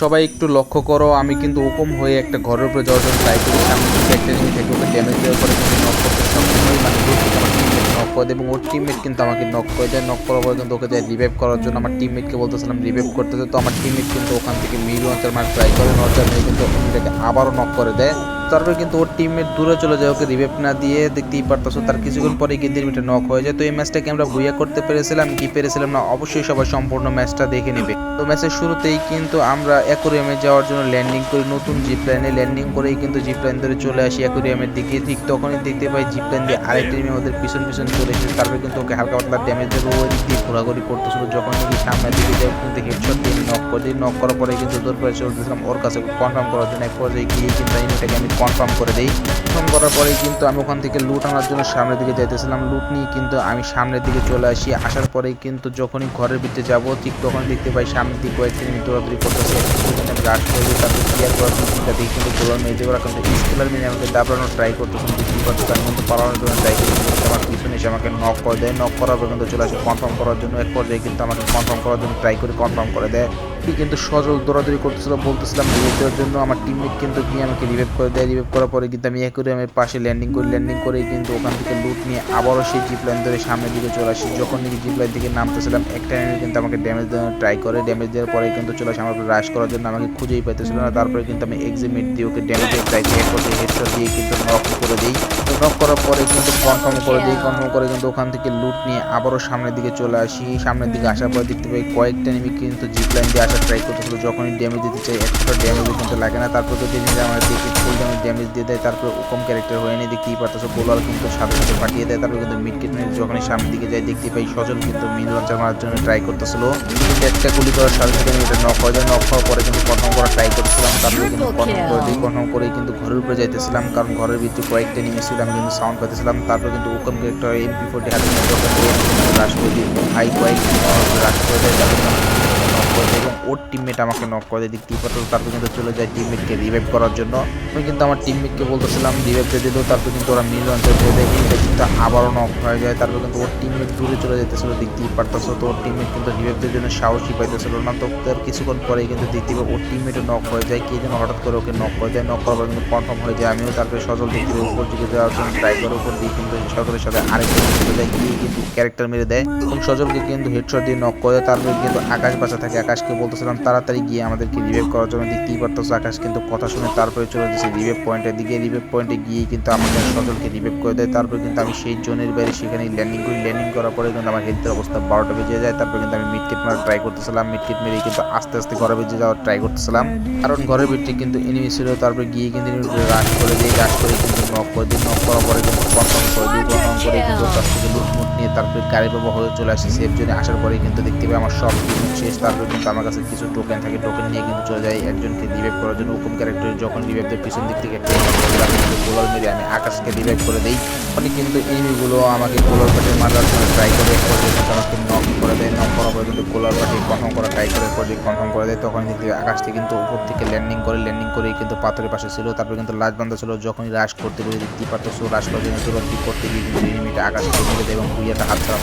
সবাই একটু লক্ষ্য করো, আমি কিন্তু হুকুম হয়ে একটা ঘরের উপরে যাওয়ার জন্য ট্রাই করি। সামনে একটা জিনিস ওকে ড্যামেজ দেওয়ার পরে নক করতে সক্ষম মানে নক করে দেয় এবং ওর টিমমেট কিন্তু আমাকে নক করে দেয়। নক করার পরে কিন্তু ওকে যায় রিভাইভ করার জন্য। আমার টিমমেটকে বলতেছিলাম রিভাইভ করতে তো আমার টিমমেট কিন্তু ওখান থেকে মিল লঞ্চার মার ট্রাই করে নজর নিয়ে কিন্তু ওখান থেকে আবারও নক করে দেয়। তারপরে কিন্তু ওর টিমমেট দূরে চলে যায়, ওকে রিভাইভ না দিয়ে দেখতেই পারতেছো, তার কিছুক্ষণ পরে কিন্তু এনিমিটা নক হয়ে যায়। তো এই ম্যাচটাকে আমরা বুইয়া করতে পেরেছিলাম, কি পেরেছিলাম না, অবশ্যই সবাই সম্পূর্ণ ম্যাচটা দেখে নেবে। তো ম্যাচের শুরুতেই কিন্তু আমরা অ্যাকোরিয়ামে যাওয়ার জন্য ল্যান্ডিং করি, নতুন জিপ লাইনে ল্যান্ডিং করেই কিন্তু জিপ লাইন ধরে চলে আসি অ্যাকোরিয়ামের দিকে। ঠিক তখনই দেখতে পাই জিপ লাইন দিয়ে আরেকটি এনিমি ওদের পিছন পিছন চলে এসেছে, তারপরে কিন্তু ওকে হালকা পাতলা ড্যামেজ দেবো ওই দিক দিয়ে ঘোরাঘুরি করতেছিল, যখন নাকি সামনের দিকে যাই কিন্তু হেডশট দিয়ে নক করে দিই নক করার পরে কিন্তু দূর পরে চলতেছিলাম, ওর কাছে কনফার্ম করার জন্য এক পর্যায়ে গিয়ে কিন্তু আমি কনফার্ম করে দিই। কনফার্ম করার পরে কিন্তু আমি ওখান থেকে লুট আনার জন্য সামনের দিকে যাইতেছিলাম। লুট নিয়ে কিন্তু আমি সামনের দিকে চলে আসি। আসার পরেই কিন্তু যখনই ঘরের ভিতরে যাব, ঠিক তখন দেখতে পাই সামনের দিকে কয়েকটি মিনিট দৌড়াদৌড়ি করতেছে। ক্লিয়ার করার কিন্তু আমাকে ট্রাই করতে আমার আমাকে নক করে দেয়। নক পর চলে আসে। কনফার্ম করার জন্য এক পর্যায়ে কিন্তু আমাকে কনফার্ম করার জন্য ট্রাই করে কনফার্ম করে দেয়। কি কিন্তু সজল দৌড়াদৌড়ি করতেছিল, বলতেছিলাম রিভাইভ দেওয়ার জন্য। আমার টিমমেট কিন্তু গিয়ে আমাকে রিভাইভ করে দেয়। রিভাইভ করার পরে কিন্তু আমি অ্যাকোরিয়ামের পাশে ল্যান্ডিং করি ল্যান্ডিং করে কিন্তু ওখান থেকে লুট নিয়ে আবারও সেই জিপ লাইন ধরে সামনের দিকে চলে আসি। যখন নাকি জিপ লাইন থেকে নামতেছিলাম, একটা enemy কিন্তু আমাকে ড্যামেজ দেওয়ার ট্রাই করে। ড্যামেজ দেওয়ার পরে কিন্তু চলে আসে, আমার রাশ করার জন্য আমাকে খুঁজেই পাইতেছিল না। তারপরে কিন্তু আমি এক্সিমিট দিয়ে ওকে ড্যামেজ দেওয়ার ট্রাই করে করতে হেডশট দিয়ে কিন্তু নক করে দিই। নক করার পরে কিন্তু কনফার্ম করে দিই। কনফার্ম করে কিন্তু ওখান থেকে লুট নিয়ে আবারও সামনের দিকে চলে আসি। সামনের দিকে আসার পরে দেখতে পাই কয়েকটা enemy কিন্তু জিপ লাইন দিয়ে আসার ট্রাই করতেছিল যখনই ড্যামেজ দিতে চাই একটা ড্যামেজ কিন্তু লাগে না। তারপর তো জিনিস আমার দিকে ফুল ড্যামেজ ড্যামেজ দিয়ে দেয় তারপর ওকম ক্যারেক্টার হয়ে নিয়ে দেখতেই পারতেছো। বোলার কিন্তু সাথে সাথে পাঠিয়ে দেয় তারপর কিন্তু মিড কিট মেরে যখনই সামনের দিকে যাই দেখতে পাই সজল কিন্তু মিড লঞ্চার মারার জন্য ট্রাই করতেছিল। কিন্তু একটা গুলি করার সাথে সাথে আমি এটা নক হয়ে যায় নক হওয়ার পরে কিন্তু কনফার্ম করার ট্রাই করছিলাম। তারপরে কিন্তু কনফার্ম করে দিই কনফার্ম করেই কিন্তু ঘরের উপরে যাইতেছিলাম কারণ ঘরের ভিতরে কয়েকটা নিয়ে ছিল আমি কিন্তু সাউন্ড পাইতেছিলাম। তারপর কিন্তু ওকম ক্যারেক্টার এমপি ফোর্টি হাতে রাশ করে দিই হাই কয়েক রাশ করে দেয় করে দেয় এবং ওর টিমমেট আমাকে নক করে দেয়। দেখতেই পারতো তারপর কিন্তু চলে যায় টিমমেটকে রিভাইভ করার জন্য। আমি কিন্তু আমার টিমমেটকে বলতেছিলাম রিভাইভ দিয়ে দিল তারপর কিন্তু ওরা মিল অঞ্চল দিয়ে। দেয় এটা কিন্তু আবারও নক হয়ে যায়। তারপর কিন্তু ওর টিমমেট দূরে চলে যেতেছিল দেখতেই পারতেছো। তো ওর টিমমেট কিন্তু রিভাইভ দেওয়ার জন্য সাহসই পাইতেছিল না। তো তার কিছুক্ষণ পরেই কিন্তু দেখতে পাই ওর টিমমেটও নক হয়ে যায়। কে যেন হঠাৎ করে ওকে নক করে দেয়। নক করার পর কিন্তু কনফার্ম হয়ে যায়। আমিও তারপরে সজল দেখতে উপর দিকে যাওয়ার জন্য ট্রাই করে উপর দিকে কিন্তু সজলের সাথে আরেকজন চলে যায়। গিয়ে কিন্তু ক্যারেক্টার মেরে দেয়। এবং সজলকে কিন্তু হেডশট দিয়ে নক করে দেয়। তারপরে কিন্তু আকাশ বাসা থাকে আকাশকে বলতেছিলাম তাড়াতাড়ি গিয়ে আমাদেরকে রিভাইভ করার জন্য দেখতেই পারতেছো আকাশ কিন্তু কথা শুনে তারপরে চলে যাচ্ছে রিভাইভ পয়েন্টের দিকে। রিভাইভ পয়েন্টে গিয়ে কিন্তু আমাদের সজলকে রিভাইভ করে দেয়। তারপরে কিন্তু আমি সেই জোনের বাইরে সেখানে ল্যান্ডিং করি। ল্যান্ডিং করার পরে কিন্তু আমার হেলথের অবস্থা বারোটা বেজে যায়। তারপরে কিন্তু আমি মিডকিট মারা ট্রাই করতেছিলাম। মিডকিট মেরে কিন্তু আস্তে আস্তে ঘরে বেজে যাওয়ার ট্রাই করতেছিলাম। কারণ ঘরের ভিতরে কিন্তু এনিমি ছিল। তারপরে গিয়ে কিন্তু রাশ করে দিই রাশ করে কিন্তু নক করে দিই নক করার পরে কিন্তু কনফার্ম করে দিই কনফার্ম করে কিন্তু তার থেকে লুট মুট নিয়ে তারপরে গাড়ি বাবা হয়ে চলে আসে। সেফ জোনে আসার পরে কিন্তু দেখতে পাই আমার সব কিছু শেষ। তারপরে কিন্তু আমার কাছে কিছু টোকেন থাকে টোকেন নিয়ে কিন্তু চলে যায় একজনকে রিভাইভ করার জন্য হুকুম ক্যারেক্টার যখন রিভাইভ পিছন দিক থেকে গোলার মেরে আমি আকাশকে রিভাইভ করে দিই। তখনই কিন্তু এনিমিগুলো আমাকে গোলার পাটে মারার জন্য ট্রাই করে কিন্তু আমাকে নক করে দেয়। নক করার পরে কিন্তু গোলার পাটে কনফার্ম করা ট্রাই করে পর্যায়ে কনফার্ম করে দেয় তখন দেখতে পাই আকাশ থেকে কিন্তু উপর থেকে ল্যান্ডিং করে ল্যান্ডিং করেই কিন্তু পাথরের পাশে ছিল। তারপরে কিন্তু লাশ বান্ধা ছিল, যখনই রাশ করতে গিয়ে দেখতেই পারতো রাশ করার জন্য করতে গিয়ে কিন্তু এনিমিটা আকাশ থেকে মেরে দেয় এবং ভুইয়াটা হাত ছাড়া